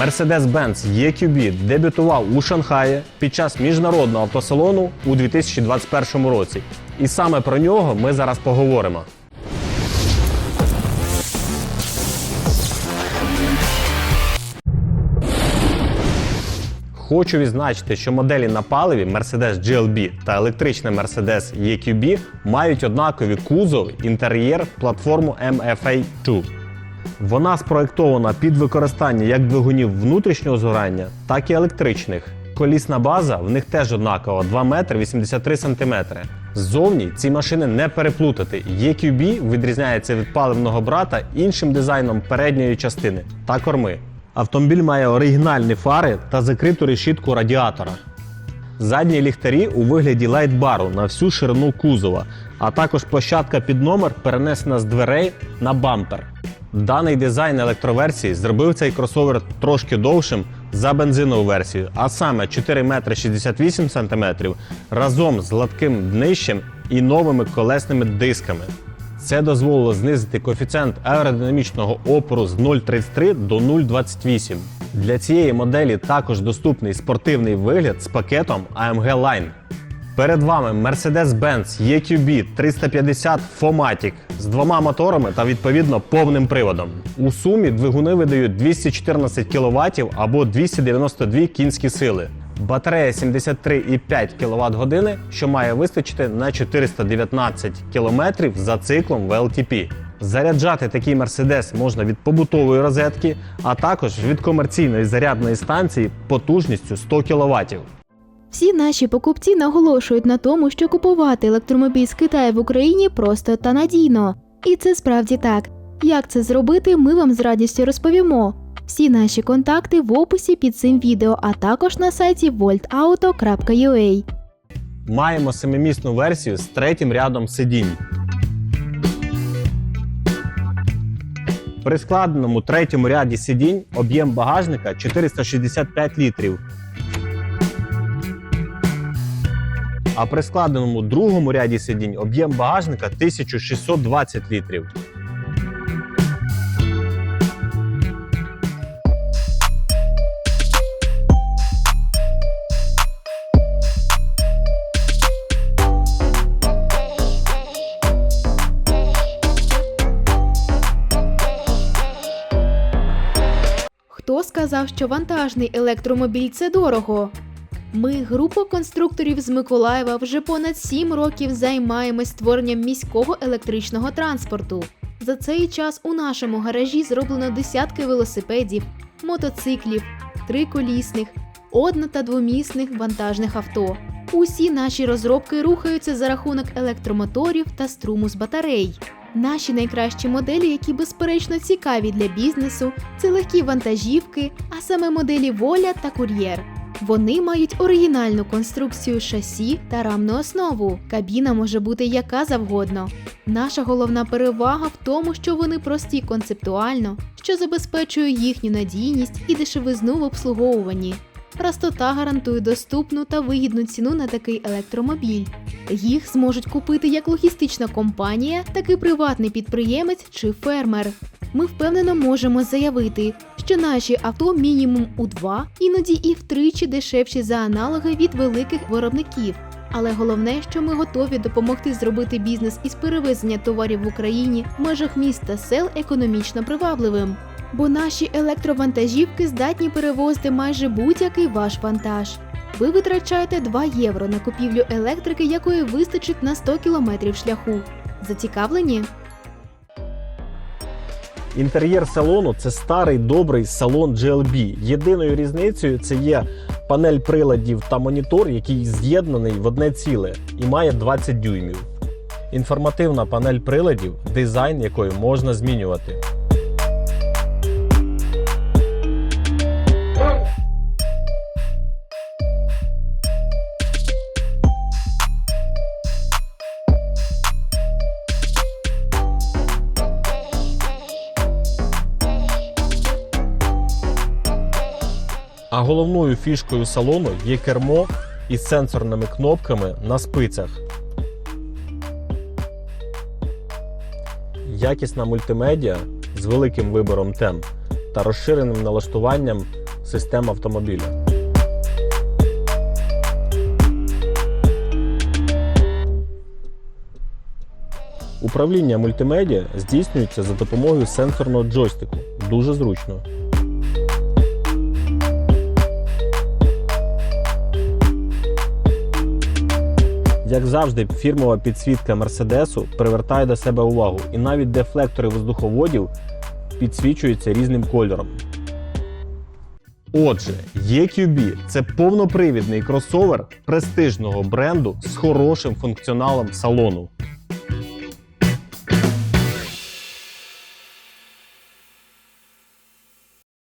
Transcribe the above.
Mercedes-Benz EQB дебютував у Шанхаї під час міжнародного автосалону у 2021 році. І саме про нього ми зараз поговоримо. Хочу відзначити, що моделі на паливі Mercedes GLB та електрична Mercedes EQB мають однакові кузов, інтер'єр, платформу MFA2. Вона спроєктована під використання як двигунів внутрішнього згорання, так і електричних. Колісна база в них теж однакова 2 метри 83 сантиметри. Ззовні ці машини не переплутати. EQB відрізняється від паливного брата іншим дизайном передньої частини та корми. Автомобіль має оригінальні фари та закриту решітку радіатора. Задні ліхтарі у вигляді лайтбару на всю ширину кузова, а також площадка під номер перенесена з дверей на бампер. Даний дизайн електроверсії зробив цей кросовер трошки довшим за бензинову версію, а саме 4 метри 68 см разом з гладким днищем і новими колесними дисками. Це дозволило знизити коефіцієнт аеродинамічного опору з 0,33 до 0,28. Для цієї моделі також доступний спортивний вигляд з пакетом AMG Line. Перед вами Mercedes-Benz EQB 350 Fomatic з двома моторами та відповідно повним приводом. У сумі двигуни видають 214 кВт або 292 кінські сили. Батарея 73,5 кВт що має вистачити на 419 км за циклом VLTP. Заряджати такий Mercedes можна від побутової розетки, а також від комерційної зарядної станції потужністю 100 кВт. Всі наші покупці наголошують на тому, що купувати електромобіль з Китаю в Україні просто та надійно. І це справді так. Як це зробити, ми вам з радістю розповімо. Всі наші контакти в описі під цим відео, а також на сайті voltauto.ua. Маємо семимісну версію з третім рядом сидінь. При складеному третьому ряді сидінь об'єм багажника 465 літрів. А при складеному другому ряді сидінь об'єм багажника 1620 літрів. Хто сказав, що вантажний електромобіль це дорого? Ми, група конструкторів з Миколаєва, вже понад 7 років займаємось створенням міського електричного транспорту. За цей час у нашому гаражі зроблено десятки велосипедів, мотоциклів, триколісних, одно- та двомісних вантажних авто. Усі наші розробки рухаються за рахунок електромоторів та струму з батарей. Наші найкращі моделі, які безперечно цікаві для бізнесу, це легкі вантажівки, а саме моделі Воля та Кур'єр. Вони мають оригінальну конструкцію шасі та рамну основу. Кабіна може бути яка завгодно. Наша головна перевага в тому, що вони прості концептуально, що забезпечує їхню надійність і дешевизну в обслуговуванні. Простота гарантує доступну та вигідну ціну на такий електромобіль. Їх зможуть купити як логістична компанія, так і приватний підприємець чи фермер. Ми впевнено можемо заявити, що наші авто мінімум у два, іноді і втричі дешевші за аналоги від великих виробників. Але головне, що ми готові допомогти зробити бізнес із перевезення товарів в Україні в межах міст та сел економічно привабливим. Бо наші електровантажівки здатні перевозити майже будь-який ваш вантаж. Ви витрачаєте 2 євро на купівлю електрики, якої вистачить на 100 кілометрів шляху. Зацікавлені? Інтер'єр салону це старий добрий салон GLB. Єдиною різницею це є панель приладів та монітор, який з'єднаний в одне ціле і має 20 дюймів. Інформативна панель приладів, дизайн якої можна змінювати. А головною фішкою салону є кермо із сенсорними кнопками на спицях. Якісна мультимедіа з великим вибором тем та розширеним налаштуванням систем автомобіля. Управління мультимедіа здійснюється за допомогою сенсорного джойстику. Дуже зручно. Як завжди, фірмова підсвітка Мерседесу привертає до себе увагу, і навіть дефлектори воздуховодів підсвічуються різним кольором. Отже, EQB – це повнопривідний кросовер престижного бренду з хорошим функціоналом салону.